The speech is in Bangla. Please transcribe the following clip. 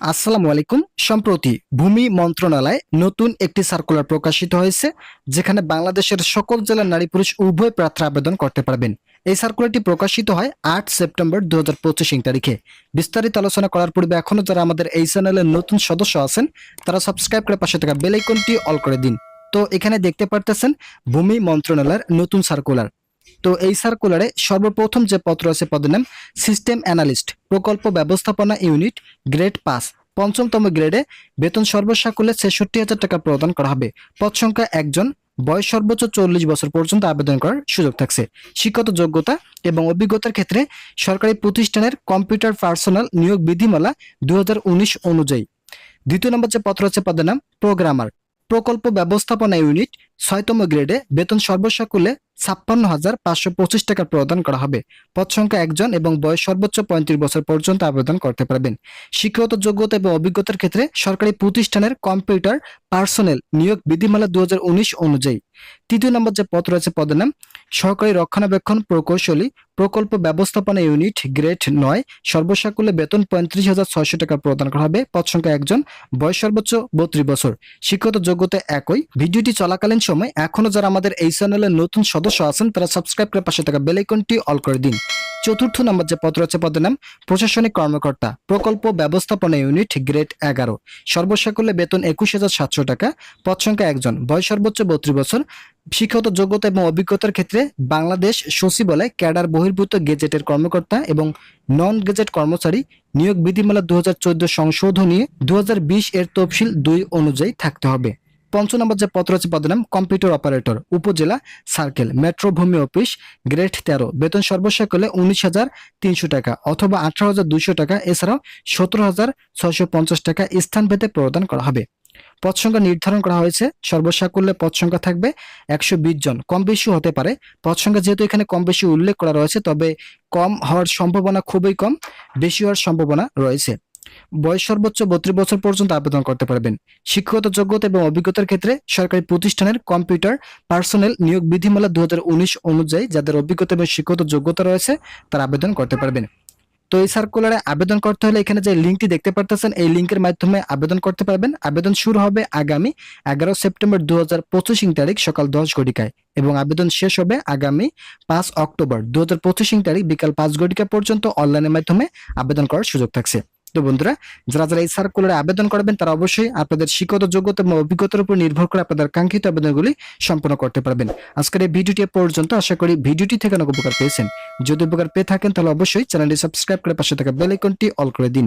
আসসালামু আলাইকুম। সম্প্রতি ভূমি মন্ত্রণালয় নতুন একটি সার্কুলার প্রকাশিত হয়েছে, যেখানে বাংলাদেশের সকল জেলার নারী পুরুষ উভয় প্রার্থী আবেদন করতে পারবেন। এই সার্কুলারটি প্রকাশিত হয় আট সেপ্টেম্বর দু হাজার পঁচিশ তারিখে। বিস্তারিত আলোচনা করার পূর্বে এখনও যারা আমাদের এই চ্যানেলের নতুন সদস্য আছেন, তারা সাবস্ক্রাইব করে পাশে থাকা বেল আইকনটি অল করে দিন। তো এখানে দেখতে পারতেছেন, ভূমি মন্ত্রণালয়ের নতুন সার্কুলার তো এই সার্কুলারে সর্বপ্রথম যে পত্র আছে, পদের নাম সিস্টেম অ্যানালিস্ট প্রকল্প ব্যবস্থাপনা ইউনিট গ্রেড পাস পঞ্চমতম গ্রেডে বেতন সর্বসাকুল্যে ছেষট্টি হাজার টাকা প্রদান করা হবে। পদ সংখ্যা একজন, বয়স সর্বোচ্চ চল্লিশ বছর পর্যন্ত আবেদন করার সুযোগ থাকছে। শিক্ষত যোগ্যতা এবং অভিজ্ঞতার ক্ষেত্রে সরকারি প্রতিষ্ঠানের কম্পিউটার পার্সোনাল নিয়োগ বিধিমালা দু হাজার উনিশ অনুযায়ী। দ্বিতীয় নম্বর যে পত্র আছে, পদের নাম প্রোগ্রামার প্রকল্প ব্যবস্থাপনা ইউনিট ছয়তম গ্রেডে বেতন সর্বসাকুল্যে ছাপ্পান্ন হাজার পাঁচশো পঁচিশ টাকা প্রদান করা হবে। পদ সংখ্যা একজন এবং বয়স সর্বোচ্চ পঁয়ত্রিশ বছর পর্যন্ত আবেদন করতে পারবেন। শিক্ষাগত যোগ্যতা এবং অভিজ্ঞতার ক্ষেত্রে সরকারি প্রতিষ্ঠানের কম্পিউটার পার্সোনেল নিয়োগ বিধিমালা দুই হাজার উনিশ অনুযায়ী। তৃতীয় নম্বর যে পদ রয়েছে, পদের নাম সহকারী রক্ষণাবেক্ষণ প্রকৌশলী প্রকল্প ব্যবস্থাপনা ইউনিট গ্রেড নয়, সর্বসাকুল্যে বেতন পঁয়ত্রিশ হাজার ছয়শো টাকা প্রদান করা হবে। পদ সংখ্যা একজন, বয়স সর্বোচ্চ বত্রিশ বছর। শিক্ষাগত যোগ্যতা একই। ভিডিওটি চলাকালীন সময় এখনও যারা আমাদের এই চ্যানেলের নতুন সদস্য আছেন, তারা সাবস্ক্রাইব করে পাশে থাকা বেল আইকনটি অল করে দিন। চতুর্থ নম্বর যে পদ রয়েছে, পদের নাম প্রশাসনিক কর্মকর্তা। প্রকল্প ব্যবস্থাপনা ইউনিট গ্রেড এগারো, সর্বসাকুল্যে বেতন একুশ হাজার সাতশো টাকা। পদ সংখ্যা একজন, বয়স সর্বোচ্চ বত্রিশ বছর। শিক্ষাগত যোগ্যতা এবং অভিজ্ঞতার ক্ষেত্রে বাংলাদেশ সচিবালয় ক্যাডার বহির্ভূত গেজেটের কর্মকর্তা এবং নন গেজেট কর্মচারী নিয়োগ বিধিমালা দু হাজার চোদ্দ সংশোধনী দু হাজার বিশ এর তফসিল দুই অনুযায়ী থাকতে হবে। পঞ্চম নম্বর যে পত্র আছে, পদের নাম কম্পিউটার অপারেটর, উপজেলা সার্কেল, মেট্রো ভূমি অফিস, গ্রেড তেরো, বেতন সর্বসাকলে উনিশ হাজার তিনশো টাকা অথবা আঠারো হাজার দুইশো টাকা, এছাড়াও সতেরো হাজার ছয়শো পঞ্চাশ টাকা স্থান ভেদে প্রদান করা হবে। পদ সংখ্যা নির্ধারণ করা হয়েছে সর্বসাকুল্যে পদ সংখ্যা থাকবে একশো বিশ জন, কম বেশি হতে পারে। পদ সংখ্যা যেহেতু এখানে কম বেশি উল্লেখ করা রয়েছে, তবে কম হওয়ার সম্ভাবনা খুবই কম, বেশি হওয়ার সম্ভাবনা রয়েছে। বয়স সর্বোচ্চ বত্রিশ বছর পর্যন্ত আবেদন করতে পারবেন। শিক্ষাগত যোগ্যতা এবং অভিজ্ঞতার ক্ষেত্রে সরকারি প্রতিষ্ঠানের কম্পিউটার পার্সোনেল নিয়োগ বিধিমালা দু হাজার উনিশ অনুযায়ী যাদের অভিজ্ঞতা এবং শিক্ষাগত যোগ্যতা রয়েছে, তারা আবেদন করতে পারবেন। তো এই সার্কুলারে আবেদন করতে হলে এখানে যে লিঙ্কটি দেখতে পারতেছেন, এই লিঙ্কের মাধ্যমে আবেদন করতে পারবেন। আবেদন শুরু হবে আগামী এগারো সেপ্টেম্বর দু হাজার পঁচিশ তারিখ সকাল দশ ঘটিকায় এবং আবেদন শেষ হবে আগামী পাঁচ অক্টোবর দু হাজার পঁচিশ তারিখ বিকাল পাঁচ ঘটিকা পর্যন্ত অনলাইনের মাধ্যমে আবেদন করার সুযোগ থাকছে। তো বন্ধুরা, যারা যারা এই সার্কুলারে আবেদন করবেন, তারা অবশ্যই আপনাদের শিক্ষত যোগ্যতা এবং অভিজ্ঞতার উপর নির্ভর করে আপনাদের কাঙ্ক্ষিত আবেদনগুলি সম্পন্ন করতে পারবেন। আজকের এই ভিডিওটি পর্যন্ত, আশা করি ভিডিওটি থেকে অনেক উপকার পেয়েছেন। যদি উপকার পেয়ে থাকেন, তাহলে অবশ্যই চ্যানেলটি সাবস্ক্রাইব করে পাশে থাকা বেল আইকনটি অল করে দিন।